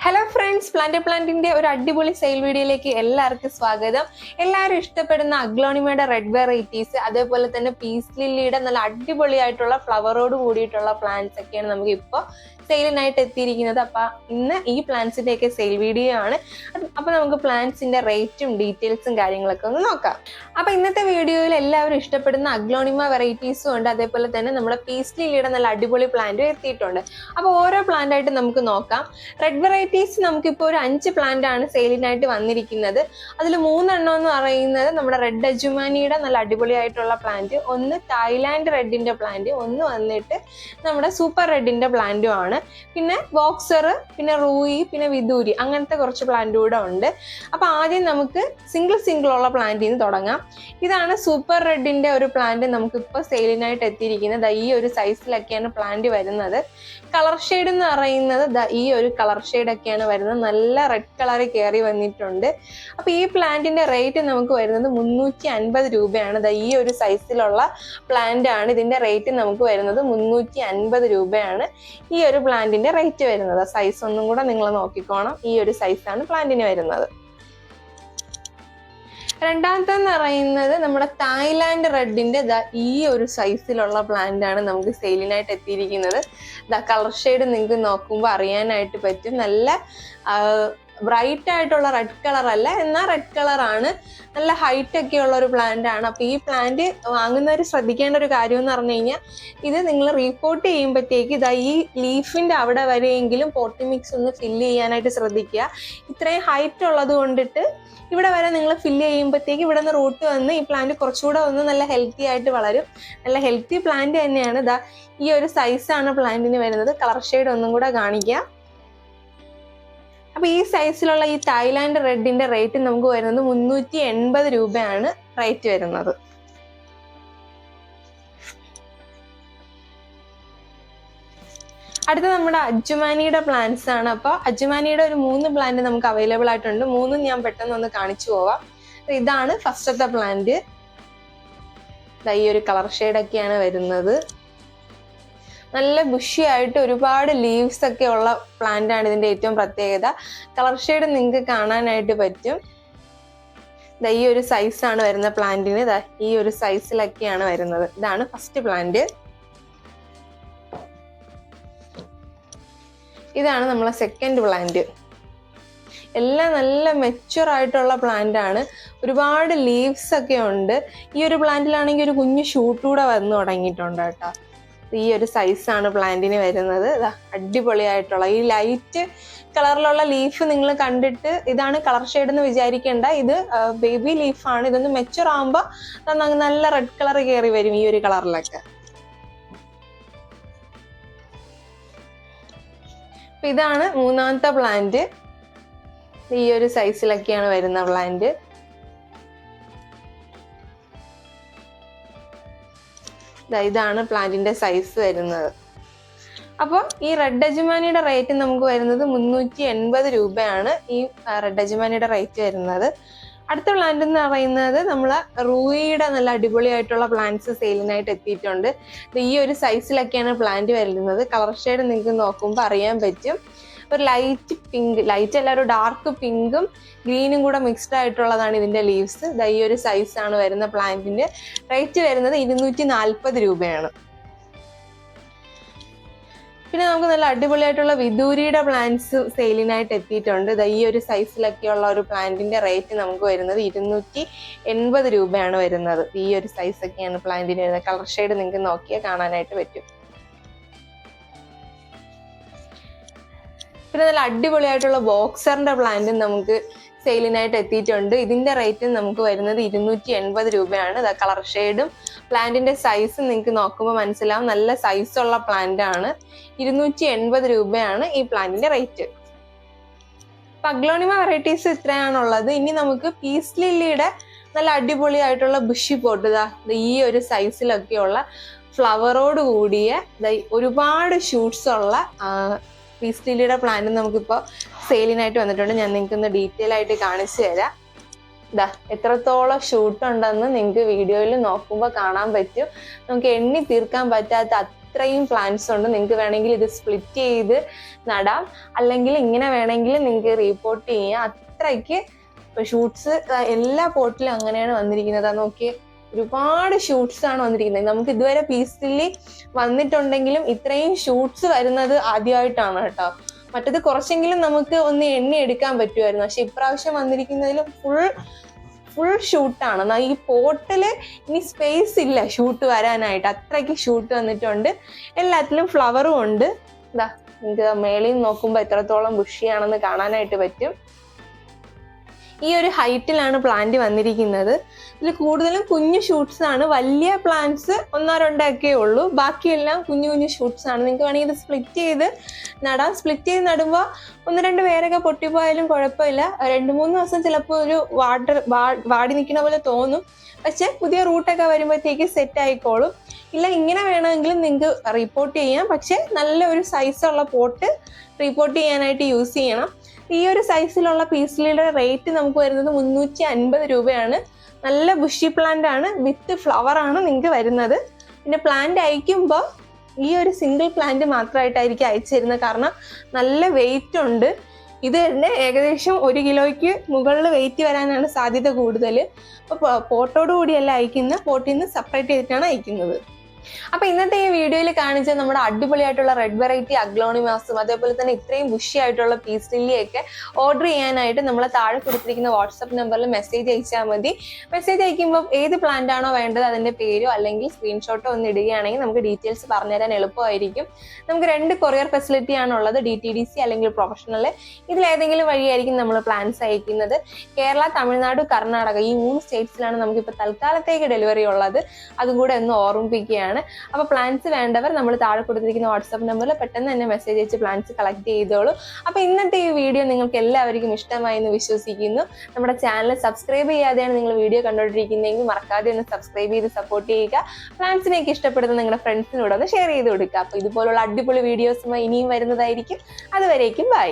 Hello friends plant പ്ലാന്റിന്റെ ഒരു അടിപൊളി സെയിൽ വീഡിയോയിലേക്ക് എല്ലാവർക്കും സ്വാഗതം. എല്ലാവരും ഇഷ്ടപ്പെടുന്ന അഗ്ലോണിമയുടെ റെഡ് വെറൈറ്റീസ് അതേപോലെ തന്നെ പീസ് ലില്ലിയുടെ നല്ല അടിപൊളിയായിട്ടുള്ള ഫ്ലവറോട് കൂടിയിട്ടുള്ള പ്ലാന്റ്സ് ഒക്കെയാണ് നമുക്ക് ഇപ്പോൾ സെയിലിനായിട്ട് എത്തിയിരിക്കുന്നത്. അപ്പൊ ഇന്ന് ഈ പ്ലാന്റ്സിന്റെ ഒക്കെ സെയിൽ വീഡിയോ ആണ്. അപ്പൊ നമുക്ക് പ്ലാന്റ്സിന്റെ റേറ്റും ഡീറ്റെയിൽസും കാര്യങ്ങളൊക്കെ ഒന്ന് നോക്കാം. അപ്പൊ ഇന്നത്തെ വീഡിയോയിൽ എല്ലാവരും ഇഷ്ടപ്പെടുന്ന അഗ്ലോണിമ വെറൈറ്റീസും ഉണ്ട്. അതേപോലെ തന്നെ നമ്മുടെ പീസ് ലില്ലിയുടെ നല്ല അടിപൊളി പ്ലാന്റും എത്തിയിട്ടുണ്ട്. അപ്പൊ ഓരോ പ്ലാന്റ് ആയിട്ട് നമുക്ക് നോക്കാം. റെഡ് വെറൈറ്റീസ് നമുക്കിപ്പോൾ ഒരു അഞ്ച് പ്ലാന്റ് ആണ് സെയിലിനായിട്ട് വന്നിരിക്കുന്നത്. അതിൽ മൂന്നെണ്ണം എന്ന് പറയുന്നത് നമ്മുടെ റെഡ് അജുമാനിയുടെ നല്ല അടിപൊളിയായിട്ടുള്ള പ്ലാന്റ്. ഒന്ന് തായ്ലാൻഡ് റെഡിന്റെ പ്ലാന്റ്. ഒന്ന് വന്നിട്ട് നമ്മുടെ സൂപ്പർ റെഡിന്റെ പ്ലാന്റും ആണ്. പിന്നെ ബോക്സർ പിന്നെ റൂയി പിന്നെ വിദൂരി അങ്ങനത്തെ കുറച്ച് പ്ലാന്റ് കൂടെ ഉണ്ട്. അപ്പൊ ആദ്യം നമുക്ക് സിംഗിൾ സിംഗിൾ ഉള്ള പ്ലാന്റിൽ നിന്ന് തുടങ്ങാം. ഇതാണ് സൂപ്പർ റെഡിന്റെ ഒരു പ്ലാന്റ് നമുക്ക് ഇപ്പോൾ സെയിലിനായിട്ട് എത്തിയിരിക്കുന്നത്. ഈ ഒരു സൈസിലൊക്കെയാണ് പ്ലാന്റ് വരുന്നത്. കളർ ഷെയ്ഡ് എന്ന് പറയുന്നത് ഈ ഒരു കളർ ഷെയ്ഡ് ഒക്കെയാണ് വരുന്നത്. നല്ല റെഡ് കളറിൽ കയറി വന്നിട്ടുണ്ട്. അപ്പോൾ ഈ പ്ലാന്റിന്റെ റേറ്റ് നമുക്ക് വരുന്നത് മുന്നൂറ്റി അൻപത് രൂപയാണ് ഈ ഒരു സൈസിലുള്ള പ്ലാന്റ് ആണ്. ഇതിന്റെ റേറ്റ് നമുക്ക് വരുന്നത് മുന്നൂറ്റി അൻപത് രൂപയാണ്. ഈ ഒരു പ്ലാന്റിന്റെ റേറ്റ് വരുന്നത്. സൈസ് ഒന്നും കൂടെ നിങ്ങൾ നോക്കിക്കോണം. ഈ ഒരു സൈസാണ് പ്ലാന്റിന് വരുന്നത്. രണ്ടാമത്തെ എന്ന് പറയുന്നത് നമ്മുടെ തായ്ലാൻഡ് റെഡിന്റെ ഈ ഒരു സൈസിലുള്ള പ്ലാന്റ് ആണ് നമുക്ക് സെയിലിനായിട്ട് എത്തിയിരിക്കുന്നത്. ദാ കളർ ഷെയ്ഡ് നിങ്ങൾക്ക് നോക്കുമ്പോൾ അറിയാനായിട്ട് പറ്റും. നല്ല ബ്രൈറ്റ് ആയിട്ടുള്ള റെഡ് കളർ അല്ല. എന്നാൽ റെഡ് കളറാണ് നല്ല ഹൈറ്റ് ഒക്കെ ഉള്ള ഒരു പ്ലാന്റ് ആണ്. അപ്പോൾ ഈ പ്ലാന്റ് വാങ്ങുന്നവർ ശ്രദ്ധിക്കേണ്ട ഒരു കാര്യം എന്ന് പറഞ്ഞു കഴിഞ്ഞാൽ ഇത് നിങ്ങൾ റീപോർട്ട് ചെയ്യുമ്പോഴത്തേക്ക് ഇതാ ഈ ലീഫിന്റെ അവിടെ വരെയെങ്കിലും പോട്ടി മിക്സ് ഒന്ന് ഫില്ല് ചെയ്യാനായിട്ട് ശ്രദ്ധിക്കുക. ഇത്രയും ഹൈറ്റ് ഉള്ളത് കൊണ്ടിട്ട് ഇവിടെ വരെ നിങ്ങൾ ഫില്ല് ചെയ്യുമ്പോഴത്തേക്ക് ഇവിടെ നിന്ന് റൂട്ട് വന്ന് ഈ പ്ലാന്റ് കുറച്ചുകൂടെ ഒന്ന് നല്ല ഹെൽത്തി ആയിട്ട് വളരും. നല്ല ഹെൽത്തി പ്ലാന്റ് തന്നെയാണ്. ഇതാ ഈ ഒരു സൈസാണ് പ്ലാന്റിന് വരുന്നത്. കളർ ഷെയ്ഡ് ഒന്നും കൂടെ കാണിക്കാം. അപ്പൊ ഈ സൈസിലുള്ള ഈ തായ്ലാൻഡ് റെഡിന്റെ റേറ്റ് നമുക്ക് വരുന്നത് മുന്നൂറ്റി എൺപത് രൂപയാണ് റേറ്റ് വരുന്നത്. അടുത്ത നമ്മുടെ അജുമാനിയുടെ പ്ലാന്റ്സ് ആണ്. അപ്പോൾ അജുമാനിയുടെ ഒരു മൂന്ന് പ്ലാന്റ് നമുക്ക് അവൈലബിൾ ആയിട്ടുണ്ട്. മൂന്നും ഞാൻ പെട്ടെന്ന് ഒന്ന് കാണിച്ചു പോവാം. ഇതാണ് ഫസ്റ്റത്തെ പ്ലാന്റ് ഈ ഒരു കളർ ഒക്കെയാണ് വരുന്നത്. നല്ല ബുഷിയായിട്ട് ഒരുപാട് ലീവ്സ് ഒക്കെ ഉള്ള പ്ലാന്റ് ആണ് ഇതിന്റെ ഏറ്റവും പ്രത്യേകത. കളർ ഷെയ്ഡ് നിങ്ങൾക്ക് കാണാനായിട്ട് പറ്റും. ഈ ഒരു സൈസാണ് വരുന്ന പ്ലാന്റിന് ഈ ഒരു സൈസിലൊക്കെയാണ് വരുന്നത്. ഇതാണ് ഫസ്റ്റ് പ്ലാന്റ് ഇതാണ് നമ്മളെ സെക്കൻഡ് പ്ലാന്റ് എല്ലാം നല്ല മെച്ചുവർ ആയിട്ടുള്ള പ്ലാന്റ് ആണ്. ഒരുപാട് ലീവ്സ് ഒക്കെ ഉണ്ട്. ഈ ഒരു പ്ലാന്റിലാണെങ്കിൽ ഒരു കുഞ്ഞു ഷൂട്ട് വന്നു തുടങ്ങിയിട്ടുണ്ട് കേട്ടോ. ഈ ഒരു സൈസാണ് പ്ലാന്റിന് വരുന്നത്. അടിപൊളിയായിട്ടുള്ള ഈ ലൈറ്റ് കളറിലുള്ള ലീഫ് നിങ്ങൾ കണ്ടിട്ട് ഇതാണ് കളർ ഷെയ്ഡ് എന്ന് വിചാരിക്കേണ്ട. ഇത് ബേബി ലീഫാണ് ഇതൊന്ന് മെച്ചർ ആകുമ്പോൾ നല്ല റെഡ് കളർ കയറി വരും ഈ ഒരു കളറിലൊക്കെ ഇതാണ് മൂന്നാമത്തെ പ്ലാന്റ് ഈ ഒരു സൈസിലൊക്കെയാണ് വരുന്ന പ്ലാന്റ് ഇതാണ് പ്ലാന്റിന്റെ സൈസ് വരുന്നത്. അപ്പോൾ ഈ റെഡ് അജുമാനിയുടെ റേറ്റ് നമുക്ക് വരുന്നത് മുന്നൂറ്റി എൺപത് രൂപയാണ് ഈ റെഡ് അജുമാനിയുടെ റേറ്റ് വരുന്നത്. അടുത്ത പ്ലാന്റ് എന്ന് പറയുന്നത് നമ്മൾ റൂയിയുടെ നല്ല അടിപൊളിയായിട്ടുള്ള പ്ലാന്റ്സ് സെയിലിനായിട്ട് എത്തിയിട്ടുണ്ട്. ഈ ഒരു സൈസിലൊക്കെയാണ് പ്ലാന്റ് വരുന്നത്. കളർ ഷെയ്ഡ് നിങ്ങൾക്ക് നോക്കുമ്പോൾ അറിയാൻ പറ്റും. ഒരു ലൈറ്റ് പിങ്ക് ലൈറ്റ് അല്ല ഒരു ഡാർക്ക് പിങ്കും ഗ്രീനും കൂടെ മിക്സ്ഡ് ആയിട്ടുള്ളതാണ് ഇതിന്റെ ലീവ്സ് ഈ ഒരു സൈസാണ് വരുന്ന പ്ലാന്റിന്റെ റേറ്റ് വരുന്നത് ഇരുന്നൂറ്റി നാൽപ്പത് രൂപയാണ്. പിന്നെ നമുക്ക് നല്ല അടിപൊളിയായിട്ടുള്ള വിദൂരിയുടെ പ്ലാന്റ്സ് സെയിലിനായിട്ട് എത്തിയിട്ടുണ്ട്. ഈ ഒരു സൈസിലൊക്കെയുള്ള ഒരു പ്ലാന്റിന്റെ റേറ്റ് നമുക്ക് വരുന്നത് ഇരുന്നൂറ്റി എൺപത് രൂപയാണ് വരുന്നത്. ഈ ഒരു സൈസ് സൈസൊക്കെയാണ് പ്ലാന്റിന് വരുന്നത്. കളർ ഷെയ്ഡ് നിങ്ങൾക്ക് നോക്കിയാൽ കാണാനായിട്ട് പറ്റും. പിന്നെ നല്ല അടിപൊളിയായിട്ടുള്ള ബോക്സറിന്റെ പ്ലാന്റും നമുക്ക് സെയിലിനായിട്ട് എത്തിയിട്ടുണ്ട്. ഇതിന്റെ റേറ്റ് നമുക്ക് വരുന്നത് ഇരുന്നൂറ്റി എൺപത് രൂപയാണ് കളർ ഷെയ്ഡും പ്ലാന്റിന്റെ സൈസ് നിങ്ങൾക്ക് നോക്കുമ്പോൾ മനസ്സിലാവും. നല്ല സൈസ് ഉള്ള പ്ലാന്റ് ആണ്. ഇരുന്നൂറ്റി എൺപത് രൂപയാണ് ഈ പ്ലാന്റിന്റെ റേറ്റ് പഗ്ലോണിമ വെറൈറ്റീസ് ഇത്രയാണുള്ളത്. ഇനി നമുക്ക് പീസ് ലില്ലിയുടെ നല്ല അടിപൊളിയായിട്ടുള്ള ബുഷി പോട്ട് ഈ ഒരു സൈസിലൊക്കെയുള്ള ഫ്ലവറോട് കൂടിയ ഒരുപാട് ഷൂട്ട്സ് ഉള്ള പീസ് ലില്ലിയുടെ പ്ലാന്റ് നമുക്കിപ്പോൾ സെയിലിനായിട്ട് വന്നിട്ടുണ്ട്. ഞാൻ നിങ്ങൾക്ക് ഒന്ന് ഡീറ്റെയിൽ ആയിട്ട് കാണിച്ചു തരാം. ഇതാ എത്രത്തോളം ഷൂട്ട് ഉണ്ടെന്ന് നിങ്ങൾക്ക് വീഡിയോയിൽ നോക്കുമ്പോൾ കാണാൻ പറ്റും. നമുക്ക് എണ്ണി തീർക്കാൻ പറ്റാത്ത അത്രയും പ്ലാന്റ്സ് ഉണ്ട്. നിങ്ങൾക്ക് വേണമെങ്കിൽ ഇത് സ്പ്ലിറ്റ് ചെയ്ത് നടാം. അല്ലെങ്കിൽ ഇങ്ങനെ വേണമെങ്കിൽ നിങ്ങൾക്ക് റീപോർട്ട് ചെയ്യാം. അത്രയ്ക്ക് ഷൂട്ട്സ് എല്ലാ പോട്ടിലും അങ്ങനെയാണ് വന്നിരിക്കുന്നത്. നോക്കി ഒരുപാട് ഷൂട്ട്സ് ആണ് വന്നിരിക്കുന്നത്. നമുക്ക് ഇതുവരെ പീസ്ഫുള്ളി വന്നിട്ടുണ്ടെങ്കിലും ഇത്രയും ഷൂട്ട്സ് വരുന്നത് ആദ്യമായിട്ടാണ് കേട്ടോ. മറ്റത് കുറച്ചെങ്കിലും നമുക്ക് ഒന്ന് എണ്ണി എടുക്കാൻ പറ്റുമായിരുന്നു. പക്ഷെ ഇപ്രാവശ്യം വന്നിരിക്കുന്നതിൽ ഫുൾ ഫുൾ ഷൂട്ടാണ് ഈ പോട്ടിൽ ഇനി സ്പേസ് ഇല്ല ഷൂട്ട് വരാനായിട്ട്. അത്രയ്ക്ക് ഷൂട്ട് വന്നിട്ടുണ്ട്. എല്ലാത്തിലും ഫ്ലവറും ഉണ്ട്. ഇതാ നിങ്ങൾക്ക് മേളിൽ നോക്കുമ്പോൾ എത്രത്തോളം ബുഷിയാണെന്ന് കാണാനായിട്ട് പറ്റും. ഈ ഒരു ഹൈറ്റിലാണ് പ്ലാന്റ് വന്നിരിക്കുന്നത്. ഇതിൽ കൂടുതലും കുഞ്ഞു ഷൂട്ട്സ് ആണ്. വലിയ പ്ലാന്റ്സ് ഒന്നോ രണ്ടോ ഒക്കെ ഉള്ളൂ. ബാക്കിയെല്ലാം കുഞ്ഞു കുഞ്ഞു ഷൂട്ട്സ് ആണ്. നിങ്ങൾക്ക് വേണമെങ്കിൽ ഇത് സ്പ്ലിറ്റ് ചെയ്ത് നടാം. സ്പ്ലിറ്റ് ചെയ്ത് നടുമ്പോൾ ഒന്ന് രണ്ട് പേരൊക്കെ പൊട്ടിപ്പോയാലും കുഴപ്പമില്ല. രണ്ട് മൂന്ന് ദിവസം ചിലപ്പോൾ ഒരു വാട്ടർ വാടി നിൽക്കുന്ന പോലെ തോന്നും. പക്ഷെ പുതിയ റൂട്ടൊക്കെ വരുമ്പോഴത്തേക്ക് സെറ്റ് ആയിക്കോളും. ഇല്ല ഇങ്ങനെ വേണമെങ്കിലും നിങ്ങൾക്ക് റിപ്പോർട്ട് ചെയ്യാം. പക്ഷെ നല്ല ഒരു സൈസുള്ള പോട്ട് റിപ്പോർട്ട് ചെയ്യാനായിട്ട് യൂസ് ചെയ്യണം. ഈ ഒരു സൈസിലുള്ള പീസിലിയുടെ റേറ്റ് നമുക്ക് വരുന്നത് മുന്നൂറ്റി അൻപത് രൂപയാണ്. നല്ല ബുഷി പ്ലാന്റ് ആണ് വിത്ത് ഫ്ലവർ ആണ് നിങ്ങൾക്ക് വരുന്നത്. പിന്നെ പ്ലാന്റ് അയക്കുമ്പോൾ ഈ ഒരു സിംഗിൾ പ്ലാന്റ് മാത്രമായിട്ടായിരിക്കും അയച്ചു തരുന്നത് കാരണം നല്ല വെയിറ്റ് ഉണ്ട്. ഇത് തന്നെ ഏകദേശം ഒരു കിലോയ്ക്ക് മുകളിൽ വെയിറ്റ് വരാനാണ് സാധ്യത കൂടുതൽ അപ്പോൾ പോട്ടോട് കൂടിയല്ല അയക്കുന്ന പോട്ടിൽ നിന്ന് സെപ്പറേറ്റ് ചെയ്തിട്ടാണ് അയക്കുന്നത്. അപ്പൊ ഇന്നത്തെ ഈ വീഡിയോയിൽ കാണിച്ച നമ്മുടെ അടിപൊളിയായിട്ടുള്ള റെഡ് വെറൈറ്റി അഗ്ലോണിമാസും അതേപോലെ തന്നെ ഇത്രയും ബുഷി ആയിട്ടുള്ള പീസ് ലില്ലിയൊക്കെ ഓർഡർ ചെയ്യാനായിട്ട് നമ്മളെ താഴെ കൊടുത്തിരിക്കുന്ന വാട്സപ്പ് നമ്പറിൽ മെസ്സേജ് അയച്ചാൽ മതി. മെസ്സേജ് അയക്കുമ്പോൾ ഏത് പ്ലാന്റ് ആണോ വേണ്ടത് അതിന്റെ പേരോ അല്ലെങ്കിൽ സ്ക്രീൻഷോട്ടോ ഒന്ന് ഇടുകയാണെങ്കിൽ നമുക്ക് ഡീറ്റെയിൽസ് പറഞ്ഞുതരാൻ എളുപ്പമായിരിക്കും. നമുക്ക് രണ്ട് കൊറിയർ ഫെസിലിറ്റി ആണുള്ളത് ഡി ടി ഡി സി അല്ലെങ്കിൽ പ്രൊഫഷണൽ ഇതിലേതെങ്കിലും വഴിയായിരിക്കും നമ്മൾ പ്ലാൻസ് അയക്കുന്നത്. കേരള തമിഴ്നാട് കർണാടക ഈ മൂന്ന് സ്റ്റേറ്റ്സിലാണ് നമുക്കിപ്പോൾ തൽക്കാലത്തേക്ക് ഡെലിവറി ഉള്ളത്. അതും കൂടെ ഒന്ന് ഓർമ്മിപ്പിക്കുകയാണ്. അപ്പോൾ പ്ലാന്റ്സ് വേണ്ടവർ നമ്മൾ താഴെ കൊടുത്തിരിക്കുന്ന വാട്സാപ്പ് നമ്പറിൽ പെട്ടെന്ന് തന്നെ മെസ്സേജ് അയച്ച് പ്ലാന്റ്സ് കളക്ട് ചെയ്തോളൂ. അപ്പോൾ ഇന്നത്തെ ഈ വീഡിയോ നിങ്ങൾക്ക് എല്ലാവർക്കും ഇഷ്ടമായി എന്ന് വിശ്വസിക്കുന്നു. നമ്മുടെ ചാനൽ സബ്സ്ക്രൈബ് ചെയ്യാതെയാണ് നിങ്ങൾ വീഡിയോ കണ്ടുകൊണ്ടിരിക്കുന്നതെങ്കിൽ മറക്കാതെ ഒന്ന് സബ്സ്ക്രൈബ് ചെയ്ത് സപ്പോർട്ട് ചെയ്യുക. പ്ലാൻസിനെയൊക്കെ ഇഷ്ടപ്പെടുന്ന നിങ്ങളുടെ ഫ്രണ്ട്സിനോട് ഒന്ന് ഷെയർ ചെയ്ത് കൊടുക്കുക. അപ്പോൾ ഇതുപോലുള്ള അടിപൊളി വീഡിയോസുമായി ഇനിയും വരുന്നതായിരിക്കും. അതുവരേക്കും ബൈ